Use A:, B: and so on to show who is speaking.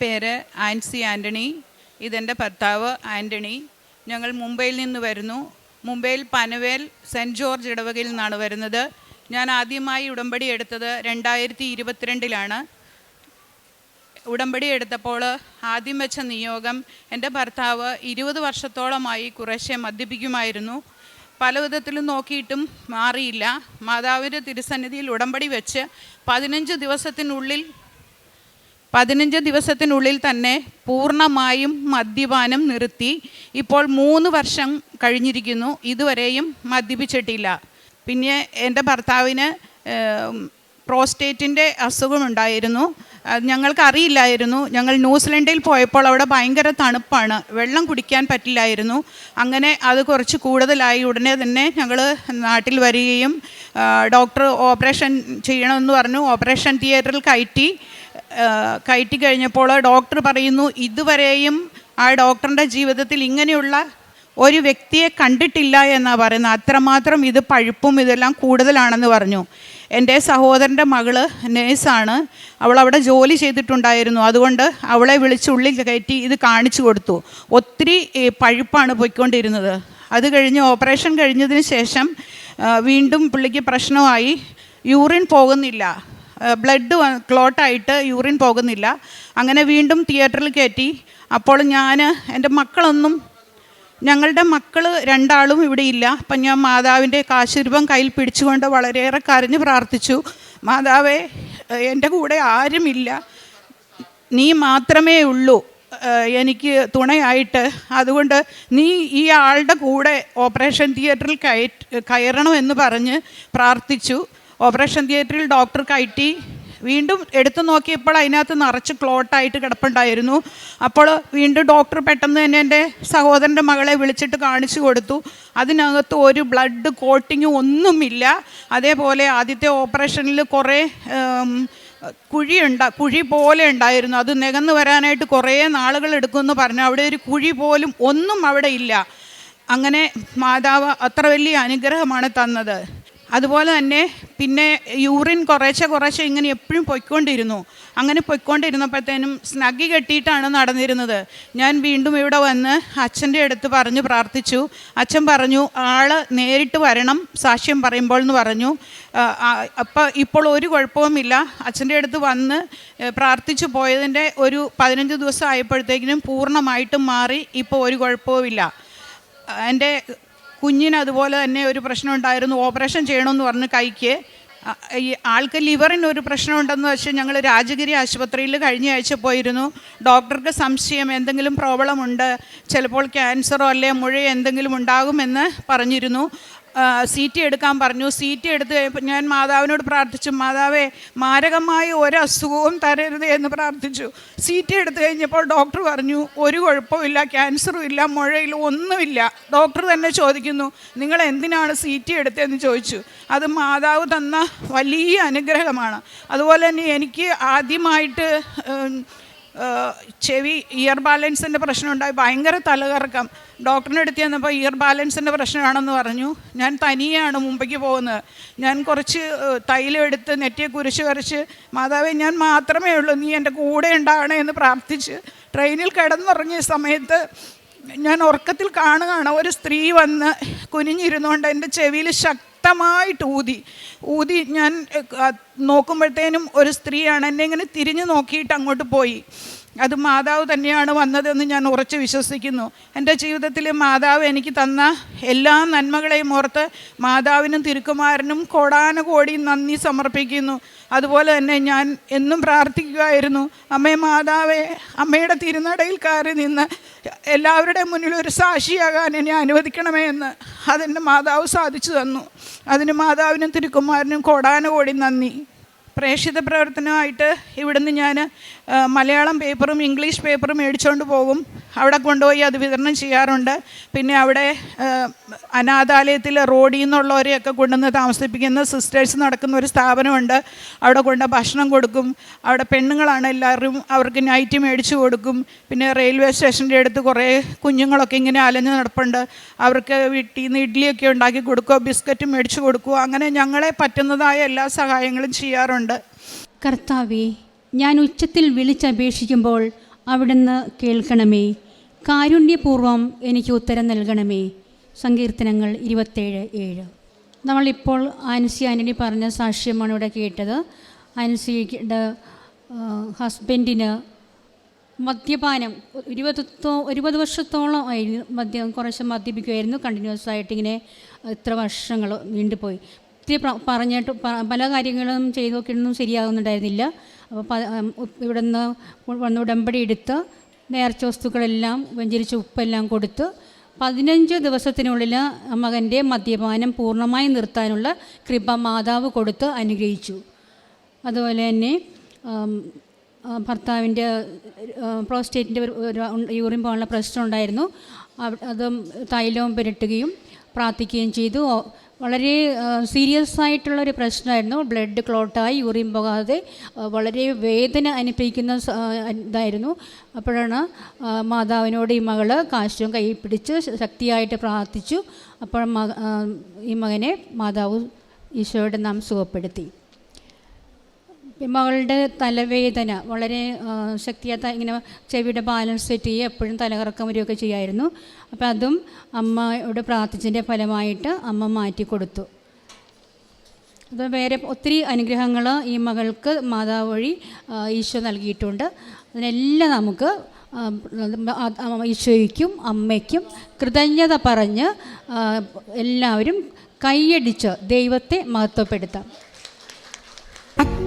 A: പേര് ആൻസി ആന്റണി ഇതെന്റെ ഭർത്താവ് ആന്റണി ഞങ്ങൾ മുംബൈയിൽ നിന്ന് വരുന്നു. മുംബൈയിൽ പനവേൽ സെന്റ് ജോർജ് ഇടവകയിൽ നിന്നാണ് വരുന്നത്. ഞാൻ ആദ്യമായി ഉടമ്പടി എടുത്തത് രണ്ടായിരത്തി ഇരുപത്തിരണ്ടിലാണ് ഉടമ്പടി എടുത്തപ്പോൾ ആദ്യം വെച്ച നിയോഗം എന്റെ ഭർത്താവ് ഇരുപത് വർഷത്തോളമായി കുറേശ്ശെ മദ്യപിക്കുമായിരുന്നു. പല വിധത്തിലും നോക്കിയിട്ടും മാറിയില്ല. മാതാവിന്റെ തിരുസന്നിധിയിൽ ഉടമ്പടി വെച്ച് പതിനഞ്ച് ദിവസത്തിനുള്ളിൽ പതിനഞ്ച് ദിവസത്തിനുള്ളിൽ തന്നെ പൂർണമായും മദ്യപാനം നിർത്തി. ഇപ്പോൾ മൂന്ന് വർഷം കഴിഞ്ഞിരിക്കുന്നു. ഇതുവരെയും മദ്യപിച്ചിട്ടില്ല. പിന്നെ എന്റെ ഭർത്താവിന് പ്രോസ്റ്റേറ്റിന്റെ അസുഖമുണ്ടായിരുന്നു ഞങ്ങൾക്ക് അറിയില്ലായിരുന്നു ഞങ്ങൾ ന്യൂസിലൻഡിൽ പോയപ്പോൾ അവിടെ ഭയങ്കര തണുപ്പാണ്. വെള്ളം കുടിക്കാൻ പറ്റില്ലായിരുന്നു. അങ്ങനെ അത് കുറച്ച് കൂടുതലായി. ഉടനെ തന്നെ ഞങ്ങൾ നാട്ടിൽ വരികയും ഡോക്ടർ ഓപ്പറേഷൻ ചെയ്യണമെന്ന് പറഞ്ഞു. ഓപ്പറേഷൻ തിയേറ്ററിൽ കയറ്റി കയറ്റി കഴിഞ്ഞപ്പോൾ ഡോക്ടർ പറയുന്നു ഇതുവരെയും ആ ഡോക്ടറിന്റെ ജീവിതത്തിൽ ഇങ്ങനെയുള്ള ഒരു വ്യക്തിയെ കണ്ടിട്ടില്ല എന്നാണ് പറയുന്നത്. അത്രമാത്രം ഇത് പഴുപ്പും ഇതെല്ലാം കൂടുതലാണെന്ന് പറഞ്ഞു. എന്റെ സഹോദരന്റെ മകൾ നേഴ്സാണ്. അവൾ അവിടെ ജോലി ചെയ്തിട്ടുണ്ടായിരുന്നു. അതുകൊണ്ട് അവളെ വിളിച്ച് ഉള്ളിൽ കയറ്റി ഇത് കാണിച്ചു കൊടുത്തു. ഒത്തിരി പഴുപ്പാണ് പോയിക്കൊണ്ടിരുന്നത്. അത് കഴിഞ്ഞ് ഓപ്പറേഷൻ കഴിഞ്ഞതിന് ശേഷം വീണ്ടും പുള്ളിക്ക് പ്രശ്നമായി. യൂറിൻ പോകുന്നില്ല. ബ്ലഡ് ക്ലോട്ടായിട്ട് യൂറിൻ പോകുന്നില്ല. അങ്ങനെ വീണ്ടും തിയേറ്ററിൽ കയറ്റി. അപ്പോൾ ഞാൻ എന്റെ മക്കളൊന്നും ഞങ്ങളുടെ മക്കൾ രണ്ടാളും ഇവിടെ ഇല്ല. അപ്പം ഞാൻ മാതാവിന്റെ കാശുരൂപം കയ്യിൽ പിടിച്ചുകൊണ്ട് വളരെയേറെ കരഞ്ഞ് പ്രാർത്ഥിച്ചു. മാതാവേ എന്റെ കൂടെ ആരുമില്ല. നീ മാത്രമേ ഉള്ളൂ. എനിക്ക് തുണയായിട്ട്. അതുകൊണ്ട് നീ ഈ ആളുടെ കൂടെ ഓപ്പറേഷൻ തിയേറ്ററിൽ കയറ്റ് കയറണമെന്ന് പറഞ്ഞ് പ്രാർത്ഥിച്ചു. ഓപ്പറേഷൻ തിയേറ്ററിൽ ഡോക്ടർ കയറ്റി വീണ്ടും എടുത്തു നോക്കിയപ്പോൾ അതിനകത്ത് നിറച്ച് ക്ലോട്ടായിട്ട് കിടപ്പുണ്ടായിരുന്നു. അപ്പോൾ വീണ്ടും ഡോക്ടർ പെട്ടെന്ന് തന്നെ എന്റെ സഹോദരന്റെ മകളെ വിളിച്ചിട്ട് കാണിച്ചു കൊടുത്തു. അതിനകത്ത് ഒരു ബ്ലഡ് കോട്ടിങ് ഒന്നുമില്ല. അതേപോലെ ആദ്യത്തെ ഓപ്പറേഷനിൽ കുറേ കുഴിയുണ്ട കുഴി പോലെ ഉണ്ടായിരുന്നു. അത് നികന്നു വരാനായിട്ട് കുറേ നാളുകൾ എടുക്കുമെന്ന് പറഞ്ഞു. അവിടെ ഒരു കുഴി പോലും ഒന്നും അവിടെ ഇല്ല. അങ്ങനെ മാതാവ് അത്ര വലിയ അനുഗ്രഹമാണ് തന്നത്. അതുപോലെ തന്നെ പിന്നെ യൂറിൻ കുറേശ്ശെ കുറേശ്ശെ ഇങ്ങനെ എപ്പോഴും പൊയ്ക്കൊണ്ടിരുന്നു. അങ്ങനെ പൊയ്ക്കൊണ്ടിരുന്നപ്പോഴത്തേനും സ്നഗി കെട്ടിയിട്ടാണ് നടന്നിരുന്നത്. ഞാൻ വീണ്ടും ഇവിടെ വന്ന് അച്ഛന്റെ അടുത്ത് പറഞ്ഞു പ്രാർത്ഥിച്ചു. അച്ഛൻ പറഞ്ഞു ആൾ നേരിട്ട് വരണം സാക്ഷ്യം പറയുമ്പോൾ എന്ന് പറഞ്ഞു. അപ്പോൾ ഇപ്പോൾ ഒരു കുഴപ്പവുമില്ല. അച്ഛന്റെ അടുത്ത് വന്ന് പ്രാർത്ഥിച്ചു പോയതിന്റെ ഒരു പതിനഞ്ച് ദിവസം ആയപ്പോഴത്തേക്കിനും പൂർണമായിട്ടും മാറി. ഇപ്പോൾ ഒരു കുഴപ്പവുമില്ല. എന്റെ കുഞ്ഞിന് അതുപോലെ തന്നെ ഒരു പ്രശ്നം ഉണ്ടായിരുന്നു. ഓപ്പറേഷൻ ചെയ്യണമെന്ന് പറഞ്ഞ് കൈക്ക്. ഈ ആൾക്ക് ലിവറിന് ഒരു പ്രശ്നമുണ്ടെന്ന് വെച്ച് ഞങ്ങൾ രാജഗിരി ആശുപത്രിയിൽ കഴിഞ്ഞ ആഴ്ച പോയിരുന്നു. ഡോക്ടർക്ക് സംശയം എന്തെങ്കിലും പ്രോബ്ലം ഉണ്ട് ചിലപ്പോൾ ക്യാൻസറോ അല്ലെ മുഴയോ എന്തെങ്കിലും ഉണ്ടാകുമെന്ന് പറഞ്ഞിരുന്നു. സി ടി എടുക്കാൻ പറഞ്ഞു. സി ടി എടുത്ത് കഴിഞ്ഞപ്പോൾ ഞാൻ മാതാവിനോട് പ്രാർത്ഥിച്ചു മാതാവേ മാരകമായ ഒരസുഖവും തരരുത് എന്ന് പ്രാർത്ഥിച്ചു. സി ടി എടുത്തു കഴിഞ്ഞപ്പോൾ ഡോക്ടർ പറഞ്ഞു ഒരു കുഴപ്പമില്ല ക്യാൻസറും ഇല്ല മുഴയില്ല ഒന്നുമില്ല. ഡോക്ടർ തന്നെ ചോദിക്കുന്നു നിങ്ങൾ എന്തിനാണ് സി ടി എടുത്തതെന്ന് ചോദിച്ചു? അത് മാതാവ് തന്ന വലിയ അനുഗ്രഹമാണ്. അതുപോലെ തന്നെ എനിക്ക് ആദ്യമായിട്ട് ചെവി ഇയർ ബാലൻസിന്റെ പ്രശ്നം ഉണ്ടായി ഭയങ്കര തലകറക്കം. ഡോക്ടറിന്റെ അടുത്ത് ചെന്നപ്പോൾ ഇയർ ബാലൻസിന്റെ പ്രശ്നമാണെന്ന് പറഞ്ഞു. ഞാൻ തനിയാണ് മുമ്പേക്ക് പോകുന്നത്. ഞാൻ കുറച്ച് തൈലം എടുത്ത് നെറ്റിയെ കുരിശ് വരച്ച് മാതാവേ ഞാൻ മാത്രമേ ഉള്ളൂ. നീ എന്റെ കൂടെ ഉണ്ടാകണേ എന്ന് പ്രാർത്ഥിച്ച് ട്രെയിനിൽ കിടന്നുറങ്ങിയ സമയത്ത് ഞാൻ ഉറക്കത്തിൽ കാണുകയാണ്. ഒരു സ്ത്രീ വന്ന് കുനിഞ്ഞിരുന്നുകൊണ്ട് എന്റെ ചെവിയിൽ ശക്തമായിട്ട് ഊതി. ഊതി ഞാൻ നോക്കുമ്പോഴത്തേനും ഒരു സ്ത്രീയാണ് എന്നെ ഇങ്ങനെ തിരിഞ്ഞു നോക്കിയിട്ട് അങ്ങോട്ട് പോയി. അത് മാതാവ് തന്നെയാണ് വന്നതെന്ന് ഞാൻ ഉറച്ച് വിശ്വസിക്കുന്നു. എന്റെ ജീവിതത്തിൽ മാതാവ് എനിക്ക് തന്ന എല്ലാ നന്മകളെയും ഓർത്ത് മാതാവിനും തിരുക്കുമാരനും കോടാനുകോടി നന്ദി സമർപ്പിക്കുന്നു. അതുപോലെ തന്നെ ഞാൻ എന്നും പ്രാർത്ഥിക്കുമായിരുന്നു അമ്മേ മാതാവേ അമ്മയുടെ തിരുനടയിൽ കയറി നിന്ന് എല്ലാവരുടെ മുന്നിൽ ഒരു സാക്ഷിയാകാൻ എന്നെ അനുവദിക്കണമേ എന്ന് അതെന്റെ മാതാവ് സാധിച്ചു തന്നു. അതിന് മാതാവിനും തിരുക്കുമാരനും കോടാനുകോടി നന്ദി. പ്രേക്ഷിത പ്രവർത്തനമായിട്ട് ഇവിടുന്ന് ഞാൻ മലയാളം പേപ്പറും ഇംഗ്ലീഷ് പേപ്പറും മേടിച്ചുകൊണ്ട് പോകും. അവിടെ കൊണ്ടുപോയി അത് വിതരണം ചെയ്യാറുണ്ട്. പിന്നെ അവിടെ അനാഥാലയത്തിൽ റോഡിൽ നിന്നുള്ളവരെയൊക്കെ കൊണ്ടുവന്ന് താമസിപ്പിക്കുന്ന സിസ്റ്റേഴ്സ് നടക്കുന്ന ഒരു സ്ഥാപനമുണ്ട്. അവിടെ കൊണ്ട് ഭക്ഷണം കൊടുക്കും. അവിടെ പെണ്ണുങ്ങളാണ് എല്ലാവരും അവർക്ക് നൈറ്റ് മേടിച്ചു കൊടുക്കും. പിന്നെ റെയിൽവേ സ്റ്റേഷന്റെ അടുത്ത് കുറേ കുഞ്ഞുങ്ങളൊക്കെ ഇങ്ങനെ അലഞ്ഞ് നടപ്പുണ്ട്. അവർക്ക് വീട്ടിൽ നിന്ന് ഇഡ്ഡലിയൊക്കെ ഉണ്ടാക്കി കൊടുക്കുക ബിസ്ക്കറ്റ് മേടിച്ചു കൊടുക്കുക. അങ്ങനെ ഞങ്ങളെ പറ്റുന്നതായ എല്ലാ സഹായങ്ങളും ചെയ്യാറുണ്ട്.
B: കർത്താവെ ഞാൻ ഉച്ചത്തിൽ വിളിച്ചപേക്ഷിക്കുമ്പോൾ അവിടുന്ന് കേൾക്കണമേ. കാരുണ്യപൂർവം എനിക്ക് ഉത്തരം നൽകണമേ. സങ്കീർത്തനങ്ങൾ ഇരുപത്തേഴ് ഏഴ്. നമ്മളിപ്പോൾ ആൻസി ആന്റണി പറഞ്ഞ സാക്ഷ്യമാണ് ഇവിടെ കേട്ടത്. ആൻസിയുടെ ഹസ്ബൻഡിന് മദ്യപാനം ഇരുപത്തോ ഇരുപത് വർഷത്തോളം ആയിരുന്നു മദ്യം കുറച്ച് മദ്യപിക്കുമായിരുന്നു കണ്ടിന്യൂസ് ആയിട്ട് ഇങ്ങനെ ഇത്ര വർഷങ്ങൾ നീണ്ടുപോയി. ഒത്തിരി പറഞ്ഞിട്ട് പല കാര്യങ്ങളും ചെയ്തു നോക്കിയിട്ടൊന്നും ശരിയാകുന്നുണ്ടായിരുന്നില്ല അപ്പോൾ ഇവിടെ നിന്ന് വന്ന് ഉടമ്പടി എടുത്ത് നേർച്ച വസ്തുക്കളെല്ലാം വെഞ്ചരിച്ച് ഉപ്പെല്ലാം കൊടുത്ത് പതിനഞ്ച് ദിവസത്തിനുള്ളിൽ മകന്റെ മദ്യപാനം പൂർണമായി നിർത്താനുള്ള കൃപ മാതാവ് കൊടുത്ത് അനുഗ്രഹിച്ചു. അതുപോലെ തന്നെ ഭർത്താവിന്റെ പ്രോസ്റ്റേറ്റിന്റെ യൂറിൻ പോകാനുള്ള പ്രശ്നം ഉണ്ടായിരുന്നു. അത് തൈലവും പുരട്ടുകയും പ്രാർത്ഥിക്കുകയും ചെയ്തു. വളരെ സീരിയസ് ആയിട്ടുള്ളൊരു പ്രശ്നമായിരുന്നു. ബ്ലഡ് ക്ലോട്ടായി യൂറിൻ പോകാതെ വളരെ വേദന അനുഭവിക്കുന്ന ഇതായിരുന്നു. അപ്പോഴാണ് മാതാവിനോട് ഈ മകൾ കാശും കൈ പിടിച്ച് ശക്തിയായിട്ട് പ്രാർത്ഥിച്ചു. അപ്പോൾ ഈ മകനെ മാതാവ് ഈശോയുടെ നാം സുഖപ്പെടുത്തി. മകളുടെ തലവേദന വളരെ ശക്തിയാത്ത ഇങ്ങനെ ചെവിയുടെ ബാലൻസ് സെറ്റ് ചെയ്യുക എപ്പോഴും തലകറക്കം വരികയൊക്കെ ചെയ്യുമായിരുന്നു അപ്പോൾ അതും അമ്മയുടെ പ്രാർത്ഥിച്ചതിന്റെ ഫലമായിട്ട് അമ്മ മാറ്റി കൊടുത്തു. അത് വേറെ ഒത്തിരി അനുഗ്രഹങ്ങൾ ഈ മകൾക്ക് മാതാവ് വഴി ഈശോ നൽകിയിട്ടുണ്ട്. അതിനെല്ലാം നമുക്ക് ഈശോയ്ക്കും അമ്മയ്ക്കും കൃതജ്ഞത പറഞ്ഞ് എല്ലാവരും കൈയടിച്ച് ദൈവത്തെ മഹത്വപ്പെടുത്താം.